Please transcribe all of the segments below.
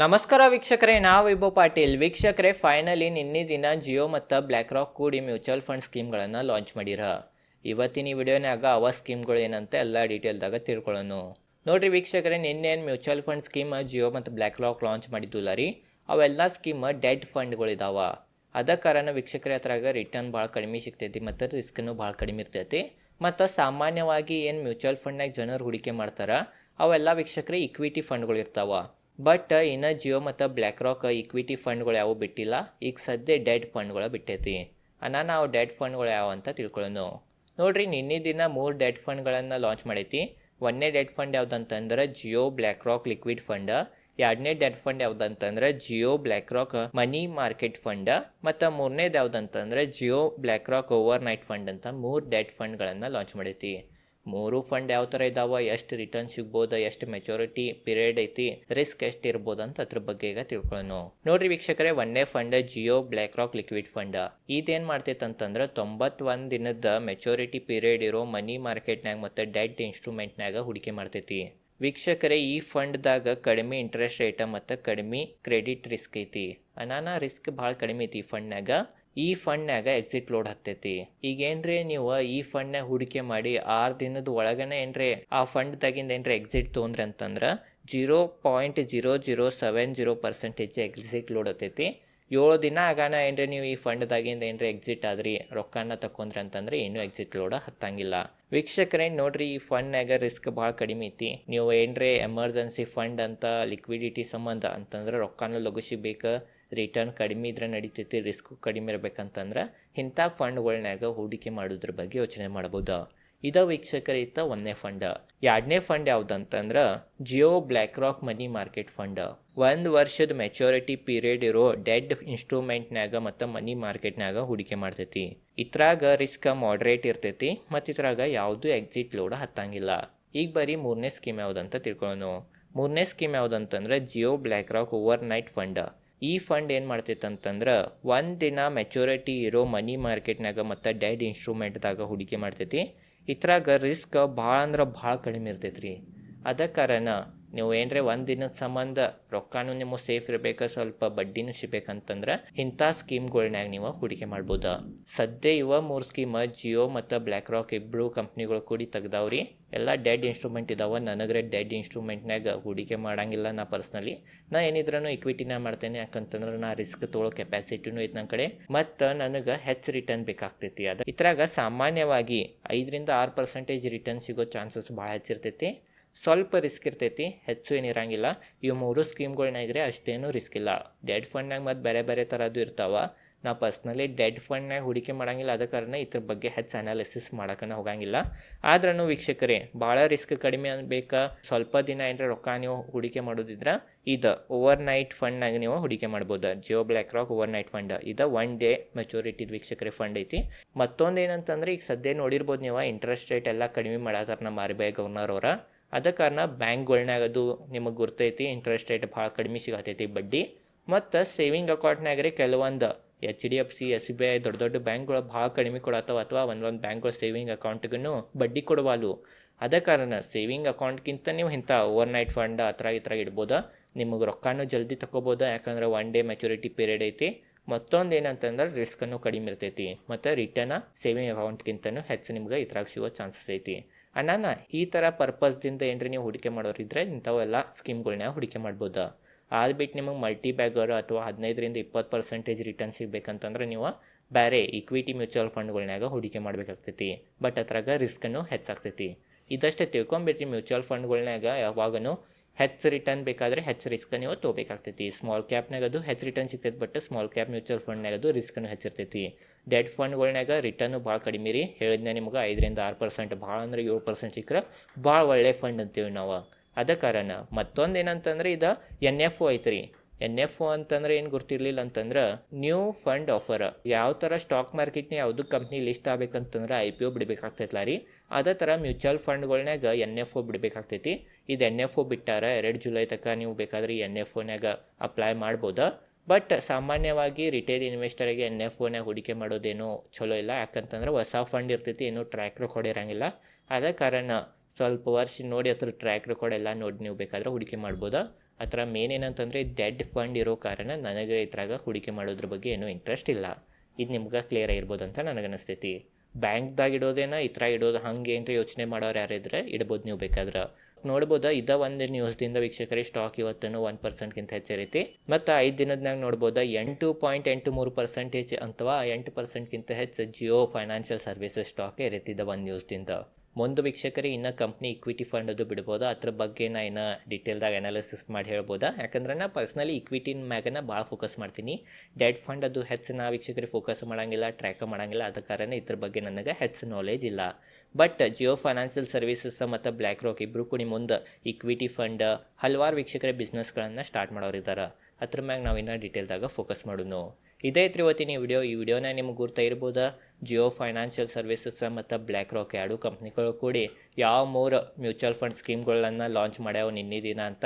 ನಮಸ್ಕಾರ ವೀಕ್ಷಕರೇ, ನಾವು ವಿಭೋ ಪಾಟೀಲ್. ವೀಕ್ಷಕರೇ ಫೈನಲಿ ನಿನ್ನೆ ದಿನ ಜಿಯೋ ಮತ್ತು ಬ್ಲ್ಯಾಕ್ ರಾಕ್ ಕೂಡಿ ಮ್ಯೂಚುವಲ್ ಫಂಡ್ ಸ್ಕೀಮ್ಗಳನ್ನು ಲಾಂಚ್ ಮಾಡಿರ. ಇವತ್ತಿನ ಈ ವಿಡಿಯೋನಾಗ ಅವ ಸ್ಕೀಮ್ಗಳು ಏನಂತ ಎಲ್ಲ ಡೀಟೇಲ್ದಾಗ ತಿಳ್ಕೊಳ್ಳೋಣ ನೋಡ್ರಿ ವೀಕ್ಷಕರೇ ನಿನ್ನೆ ಏನು ಮ್ಯೂಚುವಲ್ ಫಂಡ್ ಸ್ಕೀಮ್ ಜಿಯೋ ಮತ್ತು ಬ್ಲ್ಯಾಕ್ ರಾಕ್ ಲಾಂಚ್ ಮಾಡಿದ್ದಿಲ್ಲ ರೀ? ಅವೆಲ್ಲ ಸ್ಕೀಮ್ ಡೆಡ್ ಫಂಡ್ಗಳಿದಾವೆ ಅದ ಕಾರಣ ವೀಕ್ಷಕರೇ ಹತ್ರಾಗ ರಿಟರ್ನ್ ಭಾಳ ಕಡಿಮೆ ಸಿಗ್ತೈತಿ ಮತ್ತು ರಿಸ್ಕ್ನು ಭಾಳ ಕಡಿಮೆ ಇರ್ತೈತಿ. ಮತ್ತು ಸಾಮಾನ್ಯವಾಗಿ ಏನು ಮ್ಯೂಚುವಲ್ ಫಂಡ್ನಾಗ ಜನರು ಹೂಡಿಕೆ ಮಾಡ್ತಾರೆ, ಅವೆಲ್ಲ ವೀಕ್ಷಕರೇ ಇಕ್ವಿಟಿ ಫಂಡ್ಗಳು ಇರ್ತಾವ. ಬಟ್ ಇನ್ನು ಜಿಯೋ ಮತ್ತು ಬ್ಲ್ಯಾಕ್ ರಾಕ್ ಇಕ್ವಿಟಿ ಫಂಡ್ಗಳು ಯಾವ ಬಿಟ್ಟಿಲ್ಲ. ಈಗ ಸದ್ಯ ಡೆಡ್ ಫಂಡ್ಗಳು ಬಿಟ್ಟೈತಿ. ಅನ್ನ ನಾವು ಡೆಡ್ ಫಂಡ್ಗಳು ಯಾವ ಅಂತ ತಿಳ್ಕೊಳ್ಳೋಣ. ನೋಡ್ರಿ, ನಿನ್ನೆ ದಿನ ಮೂರು ಡೆಡ್ ಫಂಡ್ಗಳನ್ನು ಲಾಂಚ್ ಮಾಡೈತಿ. ಒಂದನೇ ಡೆಡ್ ಫಂಡ್ ಯಾವುದಂತಂದ್ರೆ Jio BlackRock liquid fund ಎರಡನೇ debt fund ಯಾವುದಂತಂದ್ರೆ Jio BlackRock money market fund ಮತ್ತು ಮೂರನೇದು ಯಾವುದಂತಂದ್ರೆ Jio BlackRock overnight fund ಅಂತ ಮೂರು ಡೆಡ್ ಫಂಡ್ಗಳನ್ನು ಲಾಂಚ್ ಮಾಡೈತಿ. ಮೂರು ಫಂಡ್ ಯಾವ ಥರ ಇದಾವ, ಎಷ್ಟು ರಿಟರ್ನ್ ಸಿಗ್ಬೋದು, ಎಷ್ಟು ಮೆಚುರಿಟಿ ಪೀರಿಯಡ್ ಐತಿ ರಿಸ್ಕ್ ಎಷ್ಟು ಇರ್ಬೋದು ಅಂತ ಅದ್ರ ಬಗ್ಗೆ ಈಗ ತಿಳ್ಕೊಳ್ಳೋಣ ನೋಡ್ರಿ ವೀಕ್ಷಕರೇ, ಒಂದೇ fund Jio BlackRock liquid fund ಇದೇನ್ ಮಾಡ್ತೈತೆ ಅಂತಂದ್ರೆ ತೊಂಬತ್ತೊಂದು ದಿನದ ಮೆಚುರಿಟಿ ಪೀರಿಯಡ್ ಇರೋ ಮನಿ ಮಾರ್ಕೆಟ್ನಾಗ ಮತ್ತು ಡೆಡ್ ಇನ್ಸ್ಟ್ರೂಮೆಂಟ್ನಾಗ ಹೂಡಿಕೆ ಮಾಡ್ತೈತಿ. ವೀಕ್ಷಕರೇ, ಈ ಫಂಡ್ದಾಗ ಕಡಿಮೆ ಇಂಟ್ರೆಸ್ಟ್ ರೇಟ ಮತ್ತು ಕಡಿಮೆ ಕ್ರೆಡಿಟ್ ರಿಸ್ಕ್ ಐತಿ. ಅನಾನ ರಿಸ್ಕ್ ಭಾಳ ಕಡಿಮೆ ಐತಿ ಈ ಫಂಡ್ನಾಗ ಈ ಫಂಡ್ನಾಗ ಎಕ್ಸಿಟ್ ಲೋಡ್ ಹತ್ತೈತಿ. ಈಗ ಏನ್ರಿ ನೀವು ಈ ಫಂಡ್ನಾಗ ಹೂಡಿಕೆ ಮಾಡಿ ಆರು ದಿನದ ಒಳಗನೆ ಏನ್ರಿ ಆ ಫಂಡ್ ತಗಿಂದ ಏನ್ರಿ ಎಕ್ಸಿಟ್ ತೊಗೊಂಡ್ರಿ ಅಂತಂದ್ರೆ zero point zero zero seven zero percentage exit load ಹತ್ತೈತಿ. ಏಳು ದಿನ ಆಗಾನ ಏನ್ರಿ ನೀವು ಈ ಫಂಡ್ದಾಗಿಂದ ಏನ್ರಿ ಎಕ್ಸಿಟ್ ಆದ್ರಿ, ರೊಕ್ಕನ ತಕೊಂಡ್ರಿ ಅಂತಂದ್ರೆ ಏನು ಎಕ್ಸಿಟ್ ಲೋಡ್ ಹತ್ತಂಗಿಲ್ಲ. ವೀಕ್ಷಕರೇ, ನೋಡ್ರಿ ಈ ಫಂಡ್ನಾಗ ರಿಸ್ಕ್ ಭಾಳ ಕಡಿಮೆ ಐತಿ. ನೀವು ಏನ್ರಿ ಎಮರ್ಜೆನ್ಸಿ ಫಂಡ್ ಅಂತ ಲಿಕ್ವಿಡಿಟಿ ಸಂಬಂಧ ಅಂತಂದ್ರೆ ರೊಕ್ಕನ ಲಗುಸಿ ಸಿಗ್ಬೇಕು ರಿಟರ್ನ್ ಕಡಿಮೆ ಇದ್ರೆ ನಡಿತೈತಿ ರಿಸ್ಕ್ ಕಡಿಮೆ ಇರಬೇಕಂತಂದ್ರೆ ಇಂಥ ಫಂಡ್ಗಳ್ನಾಗ ಹೂಡಿಕೆ ಮಾಡೋದ್ರ ಬಗ್ಗೆ ಯೋಚನೆ ಮಾಡ್ಬೋದು. ಇದ ವೀಕ್ಷಕರ, ಇತ್ತ ಒಂದನೇ ಫಂಡ್ ಎರಡನೇ fund ಯಾವ್ದಂತಂದ್ರೆ Jio BlackRock money market fund ಒಂದು ವರ್ಷದ ಮೆಚುರಿಟಿ ಪೀರಿಯಡ್ ಇರೋ ಡೆಡ್ ಇನ್ಸ್ಟ್ರೂಮೆಂಟ್ನಾಗ ಮತ್ತು ಮನಿ ಮಾರ್ಕೆಟ್ನಾಗ ಹೂಡಿಕೆ ಮಾಡ್ತೈತಿ. ಇತ್ರಾಗ ರಿಸ್ಕ್ ಮಾಡ್ರೇಟ್ ಇರ್ತೈತಿ, ಮತ್ತು ಇದ್ರಾಗ ಯಾವುದು ಎಕ್ಸಿಟ್ ಲೋಡ್ ಹತ್ತಂಗಿಲ್ಲ. ಈಗ ಬರೀ ಮೂರನೇ ಸ್ಕೀಮ್ ಯಾವುದಂತ ತಿಳ್ಕೊಳ್ಳೋಣ ಮೂರನೇ ಸ್ಕೀಮ್ ಯಾವುದಂತಂದ್ರೆ Jio BlackRock overnight fund ಈ ಫಂಡ್ ಏನು ಮಾಡ್ತೈತೆ ಅಂತಂದ್ರೆ ದಿನ ಮೆಚುರಿಟಿ ಇರೋ ಮನಿ ಮಾರ್ಕೆಟ್ನಾಗ ಮತ್ತು ಡೆಡ್ ಇನ್ಸ್ಟ್ರೂಮೆಂಟ್ದಾಗ ಹೂಡಿಕೆ ಮಾಡ್ತೈತಿ. ಇದ್ರಾಗ ರಿಸ್ಕ್ ಭಾಳ ಅಂದ್ರೆ ಭಾಳ ಕಡಿಮೆ ಇರ್ತೈತೆ ರೀ ಅದ ಕಾರಣ ನೀವು ಏನ್ರೆ ಒಂದು ದಿನದ ಸಂಬಂಧ ರೊಕ್ಕನೂ ನಿಮಗೆ ಸೇಫ್ ಇರಬೇಕು, ಸ್ವಲ್ಪ ಬಡ್ಡಿನೂ ಸಿಗ್ಬೇಕಂತಂದ್ರೆ ಇಂಥ ಸ್ಕೀಮ್ಗಳ್ನಾಗ ನೀವು ಹೂಡಿಕೆ ಮಾಡ್ಬೋದು. ಸದ್ಯ ಇವ ಮೂರು ಸ್ಕೀಮ್ ಜಿಯೋ ಮತ್ತು ಬ್ಲ್ಯಾಕ್ ರಾಕ್ ಇಬ್ಬರು ಕಂಪ್ನಿಗಳು ಕೂಡಿ ತೆಗ್ದಾವ್ರಿ. ಎಲ್ಲ ಡೆಡ್ ಇನ್ಸ್ಟ್ರೂಮೆಂಟ್ ಇದಾವೆ, ನನಗ್ರೆ ಡೆಡ್ ಇನ್ಸ್ಟ್ರೂಮೆಂಟ್ನಾಗ ಹೂಡಿಕೆ ಮಾಡಂಗಿಲ್ಲ ನಾ ಪರ್ಸ್ನಲಿ. ನಾ ಏನಿದ್ರೂ ಇಕ್ವಿಟಿನ ಮಾಡ್ತೇನೆ, ಯಾಕಂತಂದ್ರೆ ನಾ ರಿಸ್ಕ್ ತೊಗೊಳ್ಳೋ ಕೆಪಾಸಿಟಿನೂ ಐತೆ ನನ್ನ ಕಡೆ. ಮತ್ತು ನನಗೆ ಹೆಚ್ಚು ರಿಟರ್ನ್ ಬೇಕಾಗ್ತೈತಿ ಅದ. ಇದ್ರಾಗ ಸಾಮಾನ್ಯವಾಗಿ ಐದರಿಂದ ಆರು ಪರ್ಸೆಂಟೇಜ್ ರಿಟರ್ನ್ ಸಿಗೋ ಚಾನ್ಸಸ್ ಭಾಳ ಹೆಚ್ಚಿರ್ತೈತಿ. ಸ್ವಲ್ಪ ರಿಸ್ಕ್ ಇರ್ತೈತಿ, ಹೆಚ್ಚು ಏನಿರಂಗಿಲ್ಲ ಇವು ಮೂರು ಸ್ಕೀಮ್ಗಳ್ನಾಗ್ರೆ ಅಷ್ಟೇನು ರಿಸ್ಕ್ ಇಲ್ಲ. ಡೆಡ್ ಫಂಡ್ನಾಗ ಮತ್ತು ಬೇರೆ ಬೇರೆ ಥರದ್ದು ಇರ್ತಾವ. ನಾ ಪರ್ಸ್ನಲಿ ಡೆಡ್ ಫಂಡ್ನಾಗ ಹೂಡಿಕೆ ಮಾಡಂಗಿಲ್ಲ. ಅದ ಕಾರಣ ಇದ್ರ ಬಗ್ಗೆ ಹೆಚ್ಚು ಅನಾಲಿಸಿಸ್ ಮಾಡೋಕನ ಹೋಗಂಗಿಲ್ಲ. ಆದ್ರೂ ವೀಕ್ಷಕರೇ, ಭಾಳ ರಿಸ್ಕ್ ಕಡಿಮೆ ಬೇಕಾ ಸ್ವಲ್ಪ ದಿನ ಏನರ ರೊಕ್ಕ ನೀವು ಹೂಡಿಕೆ ಮಾಡೋದಿದ್ರೆ, ಇದು ಓವರ್ ನೈಟ್ ಫಂಡ್ನಾಗ ನೀವು ಹೂಡಿಕೆ ಮಾಡ್ಬೋದು. Jio BlackRock overnight fund ಇದು ಒನ್ ಡೇ ಮೆಚೂರಿಟಿ ವೀಕ್ಷಕರೇ ಫಂಡ್ ಐತಿ. ಮತ್ತೊಂದು ಏನಂತಂದ್ರೆ, ಈಗ ಸದ್ಯ ನೋಡಿರ್ಬೋದು ನೀವು ಇಂಟ್ರೆಸ್ಟ್ ರೇಟ್ ಎಲ್ಲ ಕಡಿಮೆ ಮಾಡತ್ತಾರ ನಮ್ಮ ಆರ್ ಬಿ ಐ ಗವರ್ನರ್ ಅವರ. ಅದ ಕಾರಣ ಬ್ಯಾಂಕ್ಗಳ್ನಾಗ ಅದು ನಿಮಗೆ ಗುರ್ತೈತಿ, ಇಂಟ್ರೆಸ್ಟ್ ರೇಟ್ ಭಾಳ ಕಡಿಮೆ ಸಿಗತೈತಿ ಬಡ್ಡಿ. ಮತ್ತು ಸೇವಿಂಗ್ ಅಕೌಂಟ್ನಾಗ್ರೆ ಕೆಲವೊಂದು H D F C, S B I ದೊಡ್ಡ ದೊಡ್ಡ ಬ್ಯಾಂಕ್ಗಳು ಭಾಳ ಕಡಿಮೆ ಕೊಡತ್ತವ ಅಥವಾ ಒಂದೊಂದು ಬ್ಯಾಂಕ್ಗಳು ಸೇವಿಂಗ್ ಅಕೌಂಟ್ಗೂ ಬಡ್ಡಿ ಕೊಡವಾಲು ಅದ ಕಾರಣ ಸೇವಿಂಗ್ ಅಕೌಂಟ್ಗಿಂತ ನೀವು ಇಂಥ ಓವರ್ ನೈಟ್ ಫಂಡ್ ಆ ಥರ ಈ ಥರ ಇಡ್ಬೋದು. ನಿಮಗೆ ರೊಕ್ಕನೂ ಜಲ್ದಿ ತಗೋಬೋದು ಯಾಕಂದ್ರೆ ಒನ್ ಡೇ ಮೆಚುರಿಟಿ ಪೀರಿಯಡ್ ಐತಿ. ಮತ್ತೊಂದು ಏನಂತಂದ್ರೆ ರಿಸ್ಕನ್ನು ಕಡಿಮೆ ಇರ್ತೈತಿ. ಮತ್ತು ರಿಟರ್ನ ಸೇವಿಂಗ್ ಅಕೌಂಟ್ಗಿಂತನೂ ಹೆಚ್ಚು ನಿಮ್ಗೆ ಇದ್ರಾಗ ಸಿಗೋ ಚಾನ್ಸಸ್ ಐತಿ. ಅಣ್ಣನ ಈ ಥರ ಪರ್ಪಸ್ದಿಂದ ಏನ್ರಿ ನೀವು ಹೂಡಿಕೆ ಮಾಡೋರಿದ್ರೆ ಇಂಥವೆಲ್ಲ ಸ್ಕೀಮ್ಗಳನ್ನ ಹೂಡಿಕೆ ಮಾಡ್ಬೋದು. ಅದು ಬಿಟ್ಟು ನಿಮಗೆ ಮಲ್ಟಿ ಬ್ಯಾಗರ್ ಅಥವಾ ಹದಿನೈದರಿಂದ ಇಪ್ಪತ್ತು ಪರ್ಸೆಂಟೇಜ್ ರಿಟರ್ನ್ ಸಿಗಬೇಕಂತಂದ್ರೆ ನೀವು ಬೇರೆ ಇಕ್ವಿಟಿ ಮ್ಯೂಚುವಲ್ ಫಂಡ್ಗಳ್ನಾಗ ಹೂಡಿಕೆ ಮಾಡಬೇಕಾಗ್ತೈತಿ. ಬಟ್ ಅದ್ರಾಗ ರಿಸ್ಕನ್ನು ಹೆಚ್ಚಾಗ್ತೈತಿ. ಇದಷ್ಟೇ ತಿಳ್ಕೊಂಬಿಟ್ರಿ ಮ್ಯೂಚುವಲ್ ಫಂಡ್ಗಳ್ನಾಗ ಯಾವಾಗನು ಹೆಚ್ಚು ರಿಟರ್ನ್ ಬೇಕಾದರೆ ಹೆಚ್ಚು ರಿಸ್ಕ್ ನೀವು ತೊಗೋಬೇಕಾಗ್ತೈತಿ. ಸ್ಮಾಲ್ ಕ್ಯಾಪ್ನಾಗ ಅದು ಹೆಚ್ಚು ರಿಟರ್ನ್ ಸಿಗ್ತೈತಿ ಬಟ್ ಸ್ಮಾಲ್ ಕ್ಯಾಪ್ ಮ್ಯೂಚುವಲ್ ಫಂಡ್ನಾಗ ಅದು ರಿಸ್ಕನ್ನು ಹೆಚ್ಚಿರ್ತೈತಿ. ಡೆಡ್ ಫಂಡ್ಗಳ್ನಾಗ ರಿಟರ್ನು ಭಾಳ ಕಡಿಮೆ ರೀ. ಹೇಳಿದ್ನ ನಿಮ್ಗೆ ಐದರಿಂದ ಆರು ಪರ್ಸೆಂಟ್ ಭಾಳ ಅಂದ್ರೆ ಏಳು ಪರ್ಸೆಂಟ್ ಸಿಕ್ಕರೆ ಭಾಳ ಒಳ್ಳೆ ಫಂಡ್ ಅಂತೀವಿ ನಾವು. ಅದ ಕಾರಣ ಮತ್ತೊಂದು ಏನಂತಂದ್ರೆ ಇದು ಎನ್ ಎಫ್ ಒ ಐತ್ರಿ. ಎನ್ ಎಫ್ ಒ ಅಂತಂದ್ರೆ ಏನು ಗೊತ್ತಿರಲಿಲ್ಲ ಅಂತಂದ್ರೆ ನ್ಯೂ ಫಂಡ್ ಆಫರ್ ಯಾವ ಥರ ಸ್ಟಾಕ್ ಮಾರ್ಕೆಟ್ನ ಯಾವುದು ಕಂಪ್ನಿ ಲಿಸ್ಟ್ ಆಗ್ಬೇಕಂತಂದ್ರೆ ಐ ಪಿ ಒ ಬಿಡಬೇಕಾಗ್ತೈತಲ್ಲ ರೀ. ಅದೇ ಥರ ಮ್ಯೂಚುವಲ್ ಫಂಡ್ಗಳ್ನಾಗ ಎನ್ ಎಫ್ ಒ ಬಿಡಬೇಕಾಗ್ತೈತಿ. ಇದು ಎನ್ ಎಫ್ ಒ ಬಿಟ್ಟಾರ ಎರಡು ಜುಲೈ ತನಕ ನೀವು ಬೇಕಾದ್ರೆ ಎನ್ ಎಫ್ ಒನ್ಯಾಗ ಅಪ್ಲೈ ಮಾಡ್ಬೋದು. ಬಟ್ ಸಾಮಾನ್ಯವಾಗಿ ರಿಟೇಲ್ ಇನ್ವೆಸ್ಟರಿಗೆ ಎನ್ ಎಫ್ ಒನ್ಯಾಗ ಹೂಡಿಕೆ ಮಾಡೋದೇನು ಚಲೋ ಇಲ್ಲ. ಯಾಕಂತಂದ್ರೆ ಹೊಸ ಫಂಡ್ ಇರ್ತೈತಿ ಏನೂ ಟ್ರ್ಯಾಕ್ ರೆಕಾರ್ಡ್ ಇರಂಗಿಲ್ಲ. ಅದೇ ಕಾರಣ ಸ್ವಲ್ಪ ವರ್ಷ ನೋಡಿ ಅದ್ರ ಟ್ರ್ಯಾಕ್ ರೆಕಾರ್ಡ್ ಎಲ್ಲ ನೋಡಿ ನೀವು ಬೇಕಾದ್ರೆ ಹೂಡಿಕೆ ಮಾಡ್ಬೋದು. ಆ ಮೇನ್ ಏನಂತಂದರೆ ಡೆಡ್ ಫಂಡ್ ಇರೋ ಕಾರಣ ನನಗೆ ಇದ್ರಾಗ ಹೂಡಿಕೆ ಮಾಡೋದ್ರ ಬಗ್ಗೆ ಏನೂ ಇಂಟ್ರೆಸ್ಟ್ ಇಲ್ಲ. ಇದು ನಿಮ್ಗೆ ಕ್ಲಿಯರ್ ಆಗಿರ್ಬೋದು ಅಂತ ನನಗೆ ಅನಿಸ್ತೈತಿ ಬ್ಯಾಂಕ್ದಾಗ ಇಡೋದೇನ ಥರ ಇಡೋದು, ಹಂಗೆ ಏನ್ರಿ ಯೋಚನೆ ಮಾಡೋರು ಯಾರಿದ್ರೆ ಇಡ್ಬೋದು ನೀವು ಬೇಕಾದ್ರೆ. ನೋಡ್ಬೋದಾ? ಇದ ಒಂದು ನ್ಯೂಸ್ದಿಂದ ವೀಕ್ಷಕರೇ ಸ್ಟಾಕ್ ಇವತ್ತೇನು ಒನ್ ಪರ್ಸೆಂಟ್ಗಿಂತ ಹೆಚ್ಚರೈತಿ ಮತ್ತು ಐದು ದಿನದಾಗ ನೋಡ್ಬೋದಾ? ಎಂಟು ಪಾಯಿಂಟ್ ಎಂಟು ಮೂರು ಪರ್ಸೆಂಟೇಜ್ ಅಥವಾ ಎಂಟು ಪರ್ಸೆಂಟ್ಗಿಂತ ಹೆಚ್ಚು ಜಿಯೋ ಫೈನಾನ್ಷಿಯಲ್ ಸರ್ವಿಸಸ್ ಸ್ಟಾಕ್ ಇರತ್ತಿದ್ದ ಒಂದು ನ್ಯೂಸ್ದಿಂದ. ಮುಂದೆ ವೀಕ್ಷಕರಿಗೆ ಇನ್ನು ಕಂಪ್ನಿ ಇಕ್ವಿಟಿ ಫಂಡ್ ಅದು ಬಿಡ್ಬೋದು. ಅದ್ರ ಬಗ್ಗೆ ನಾ ಇನ್ನು ಡೀಟೇಲ್ದಾಗ ಅನಾಲಿಸಿಸ್ ಮಾಡಿ ಹೇಳ್ಬೋದಾ? ಯಾಕಂದ್ರೆ ನಾ ಪರ್ಸ್ನಲಿ ಇಕ್ವಿಟಿನ ಮ್ಯಾಗನ ಭಾಳ ಫೋಕಸ್ ಮಾಡ್ತೀನಿ. ಡೆಡ್ ಫಂಡ್ ಅದು ಹೆಚ್ಚು ನಾ ವೀಕ್ಷಕರಿಗೆ ಫೋಕಸ್ ಮಾಡೋಂಗಿಲ್ಲ ಟ್ರ್ಯಾಕ್ ಮಾಡೋಂಗಿಲ್ಲ. ಅದ ಕಾರಣ ಇದ್ರ ಬಗ್ಗೆ ನನಗೆ ಹೆಚ್ಚು ನಾಲೆಜ್ ಇಲ್ಲ. ಬಟ್ ಜಿಯೋ ಫೈನಾನ್ಷಿಯಲ್ ಸರ್ವಿಸಸ್ ಮತ್ತು ಬ್ಲ್ಯಾಕ್ ರಾಕ್ ಇಬ್ಬರು ಕೂಡ ಮುಂದೆ ಇಕ್ವಿಟಿ ಫಂಡ್ ಹಲವಾರು ವೀಕ್ಷಕರ ಬಿಸ್ನೆಸ್ಗಳನ್ನು ಸ್ಟಾರ್ಟ್ ಮಾಡೋರಿದ್ದಾರೆ ಅದ್ರ ಮ್ಯಾಗ ನಾವು ಇನ್ನೂ ಡೀಟೇಲ್ದಾಗ ಫೋಕಸ್ ಮಾಡೋನು. ಇದೇ ಐತ್ರಿ ಇವತ್ತಿನ ಈ ವಿಡಿಯೋ, ಈ ವಿಡಿಯೋನ ನಿಮ್ಗೆ ಗುರ್ತಾ ಜಿಯೋ ಫೈನಾನ್ಷಿಯಲ್ ಸರ್ವಿಸಸ್ ಮತ್ತು ಬ್ಲ್ಯಾಕ್ ರಾಕ್ ಎರಡು ಕಂಪ್ನಿಗಳು ಕೂಡಿ ಯಾವ ಮೂರು ಮ್ಯೂಚುವಲ್ ಫಂಡ್ ಸ್ಕೀಮ್ಗಳನ್ನು ಲಾಂಚ್ ಮಾಡ್ಯಾವ ನಿನ್ನೆ ದಿನ ಅಂತ,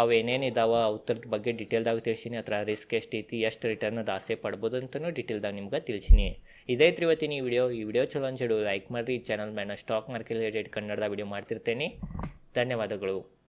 ಅವು ಏನೇನು ಇದಾವ ಅವ್ರದ್ದು ಬಗ್ಗೆ ಡಿಟೇಲ್ದಾಗ ತಿಳಿಸಿನಿ, ಅದರ ರಿಸ್ಕ್ ಎಷ್ಟೈತಿ ಎಷ್ಟು ರಿಟರ್ನದ ಆಸೆ ಪಡ್ಬೋದು ಅಂತಲೂ ಡಿಟೇಲ್ದಾಗ ನಿಮ್ಗೆ ತಿಳಿಸಿನಿ. ಇದೇ ಐತ್ರಿ ಇವತ್ತಿನ ಈ ವಿಡಿಯೋ ಈ ವಿಡಿಯೋ ಚಲೋ ಅನ್ಸಿಡು ಲೈಕ್ ಮಾಡಿರಿ ಚಾನಲ್ ಮೇಲೆ ಸ್ಟಾಕ್ ಮಾರ್ಕೆಟ್ ರಿಲೇಟೆಡ್ ಕನ್ನಡದ ವಿಡಿಯೋ ಮಾಡ್ತಿರ್ತೇನೆ. ಧನ್ಯವಾದಗಳು.